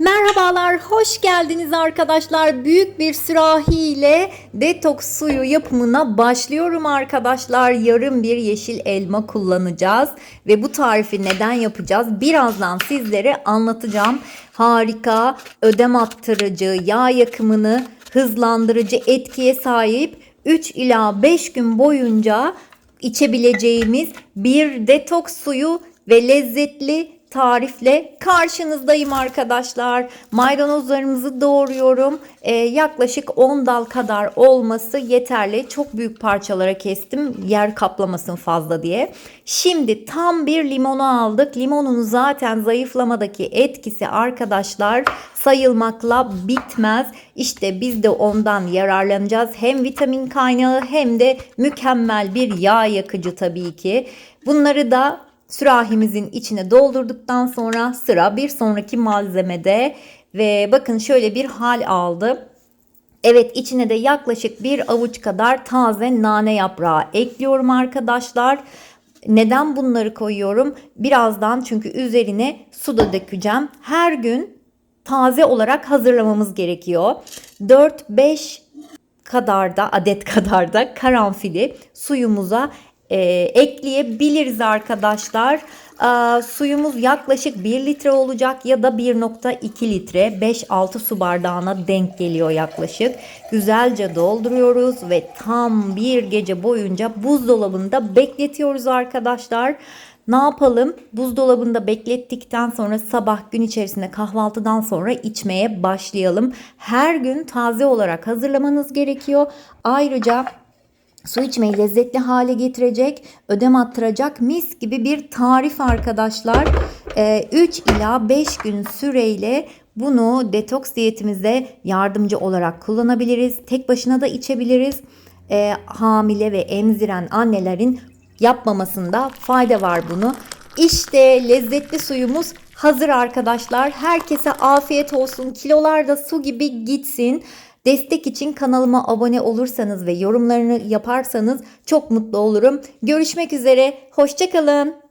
Merhabalar, hoş geldiniz arkadaşlar. Büyük bir sürahi ile detoks suyu yapımına başlıyorum arkadaşlar. Yarım bir yeşil elma kullanacağız ve bu tarifi neden yapacağız? Birazdan sizlere anlatacağım. Harika, ödem attırıcı, yağ yakımını hızlandırıcı etkiye sahip 3 ila 5 gün boyunca içebileceğimiz bir detoks suyu ve lezzetli tarifle karşınızdayım arkadaşlar. Maydanozlarımızı doğruyorum. Ee, yaklaşık 10 dal kadar olması yeterli. Çok büyük parçalara kestim. Yer kaplamasın fazla diye. Şimdi tam bir limonu aldık. Limonun zaten zayıflamadaki etkisi arkadaşlar sayılmakla bitmez. İşte biz de ondan yararlanacağız. Hem vitamin kaynağı hem de mükemmel bir yağ yakıcı tabii ki. Bunları da sürahimizin içine doldurduktan sonra sıra bir sonraki malzemede ve bakın şöyle bir hal aldı. Evet içine de yaklaşık bir avuç kadar taze nane yaprağı ekliyorum arkadaşlar. Neden bunları koyuyorum? Birazdan çünkü üzerine su da dökeceğim. Her gün taze olarak hazırlamamız gerekiyor. 4-5 kadar da adet kadar da karanfili suyumuza e, ekleyebiliriz arkadaşlar. Aa, suyumuz yaklaşık 1 litre olacak ya da 1.2 litre 5-6 su bardağına denk geliyor yaklaşık. Güzelce dolduruyoruz ve tam bir gece boyunca buzdolabında bekletiyoruz arkadaşlar. Ne yapalım? Buzdolabında beklettikten sonra sabah gün içerisinde kahvaltıdan sonra içmeye başlayalım. Her gün taze olarak hazırlamanız gerekiyor. Ayrıca su içmeyi lezzetli hale getirecek, ödem attıracak mis gibi bir tarif arkadaşlar. 3 ila 5 gün süreyle bunu detoks diyetimizde yardımcı olarak kullanabiliriz. Tek başına da içebiliriz. Ee, hamile ve emziren annelerin yapmamasında fayda var bunu. İşte lezzetli suyumuz hazır arkadaşlar. Herkese afiyet olsun. Kilolar da su gibi gitsin. Destek için kanalıma abone olursanız ve yorumlarını yaparsanız çok mutlu olurum. Görüşmek üzere. Hoşçakalın.